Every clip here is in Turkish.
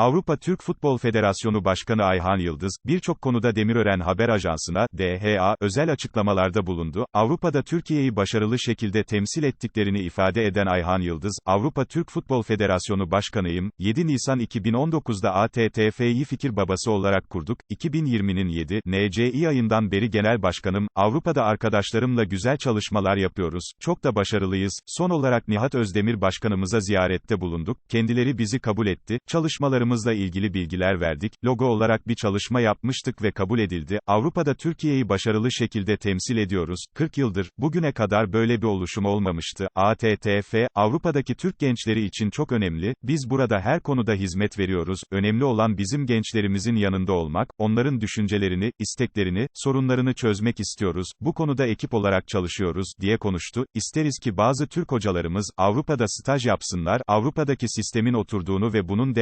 Avrupa Türk Futbol Federasyonu Başkanı Ayhan Yıldız, birçok konuda Demirören Haber Ajansı'na, DHA, özel açıklamalarda bulundu. Avrupa'da Türkiye'yi başarılı şekilde temsil ettiklerini ifade eden Ayhan Yıldız, Avrupa Türk Futbol Federasyonu Başkanıyım, 7 Nisan 2019'da ATTF'yi fikir babası olarak kurduk, 2020'nin 7 NCİ ayından beri genel başkanım, Avrupa'da arkadaşlarımla güzel çalışmalar yapıyoruz, çok da başarılıyız. Son olarak Nihat Özdemir Başkanımıza ziyarette bulunduk, kendileri bizi kabul etti, çalışmalarımızla ilgili bilgiler verdik, logo olarak bir çalışma yapmıştık ve kabul edildi, Avrupa'da Türkiye'yi başarılı şekilde temsil ediyoruz, 40 yıldır, bugüne kadar böyle bir oluşum olmamıştı, ATTF, Avrupa'daki Türk gençleri için çok önemli, biz burada her konuda hizmet veriyoruz, önemli olan bizim gençlerimizin yanında olmak, onların düşüncelerini, isteklerini, sorunlarını çözmek istiyoruz, bu konuda ekip olarak çalışıyoruz, diye konuştu, İsteriz ki bazı Türk hocalarımız, Avrupa'da staj yapsınlar, Avrupa'daki sistemin oturduğunu ve bunun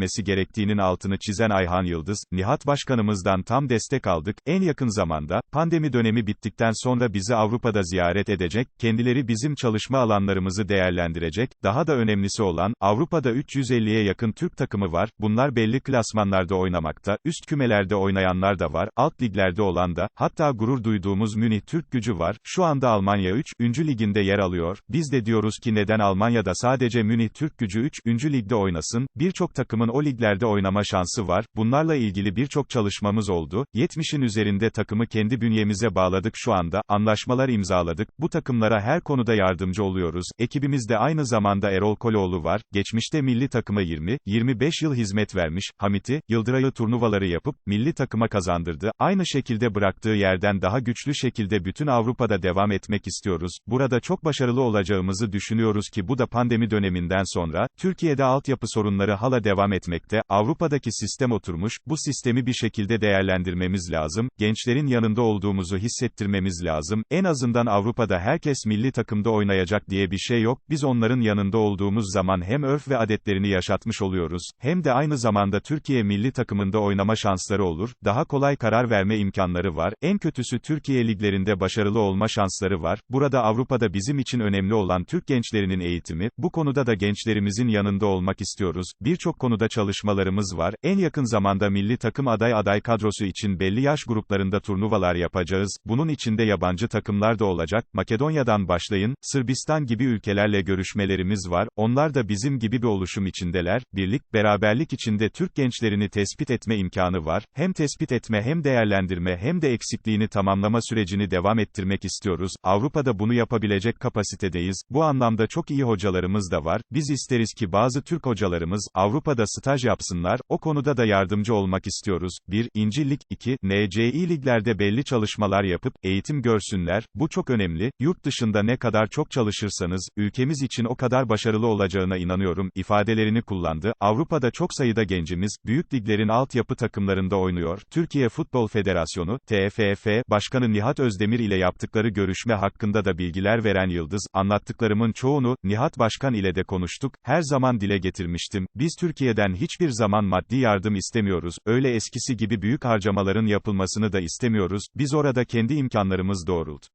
değerlendirilmesi gerektiğinin altını çizen Ayhan Yıldız, Nihat Başkanımızdan tam destek aldık, en yakın zamanda, pandemi dönemi bittikten sonra bizi Avrupa'da ziyaret edecek, kendileri bizim çalışma alanlarımızı değerlendirecek, daha da önemlisi olan, Avrupa'da 350'ye yakın Türk takımı var, bunlar belli klasmanlarda oynamakta, üst kümelerde oynayanlar da var, alt liglerde olan da, hatta gurur duyduğumuz Münih Türk gücü var, şu anda Almanya 3. liginde yer alıyor, biz de diyoruz ki neden Almanya'da sadece Münih Türk gücü 3. ligde oynasın, birçok takımın o liglerde oynama şansı var, bunlarla ilgili birçok çalışmamız oldu, 70'in üzerinde takımı kendi bünyemize bağladık. Şu anda, anlaşmalar imzaladık, bu takımlara her konuda yardımcı oluyoruz, ekibimizde aynı zamanda Erol Koloğlu var, geçmişte milli takıma 20, 25 yıl hizmet vermiş, Hamit'i, Yıldıray'ı turnuvaları yapıp, milli takıma kazandırdı, aynı şekilde bıraktığı yerden daha güçlü şekilde bütün Avrupa'da devam etmek istiyoruz, burada çok başarılı olacağımızı düşünüyoruz ki bu da pandemi döneminden sonra, Türkiye'de altyapı sorunları hala devam etmekte, Avrupa'daki sistem oturmuş, bu sistemi bir şekilde değerlendirmemiz lazım, gençlerin yanında olduğumuzu hissettirmemiz lazım, en azından Avrupa'da herkes milli takımda oynayacak diye bir şey yok, biz onların yanında olduğumuz zaman hem örf ve adetlerini yaşatmış oluyoruz, hem de aynı zamanda Türkiye milli takımında oynama şansları olur, daha kolay karar verme imkanları var, en kötüsü Türkiye liglerinde başarılı olma şansları var, burada Avrupa'da bizim için önemli olan Türk gençlerinin eğitimi, bu konuda da gençlerimizin yanında olmak istiyoruz, birçok konuda çalışmalarımız var, en yakın zamanda milli takım aday aday kadrosu için belli yaş gruplarında turnuvalar yapacağız, bunun içinde yabancı takımlar da olacak, Makedonya'dan başlayın, Sırbistan gibi ülkelerle görüşmelerimiz var, onlar da bizim gibi bir oluşum içindeler, birlik, beraberlik içinde Türk gençlerini tespit etme imkanı var, hem tespit etme hem değerlendirme hem de eksikliğini tamamlama sürecini devam ettirmek istiyoruz, Avrupa'da bunu yapabilecek kapasitedeyiz, bu anlamda çok iyi hocalarımız da var, biz isteriz ki bazı Türk hocalarımız, Avrupa'da staj yapsınlar, o konuda da yardımcı olmak istiyoruz, 1. İnci Lig, 2. NCİ liglerde belli çalışmalar yapıp, eğitim görsünler, bu çok önemli, yurt dışında ne kadar çok çalışırsanız, ülkemiz için o kadar başarılı olacağına inanıyorum, ifadelerini kullandı, Avrupa'da çok sayıda gencimiz, büyük liglerin altyapı takımlarında oynuyor, Türkiye Futbol Federasyonu, TFF, Başkanı Nihat Özdemir ile yaptıkları görüşme hakkında da bilgiler veren Yıldız, anlattıklarımın çoğunu, Nihat Başkan ile de konuştuk, her zaman dile getirmiştim, biz Türkiye'den hiçbir zaman maddi yardım istemiyoruz, öyle eskisi gibi büyük harcamaların yapılmasını da istemiyoruz, biz orada kendi imkanlarımız doğrult.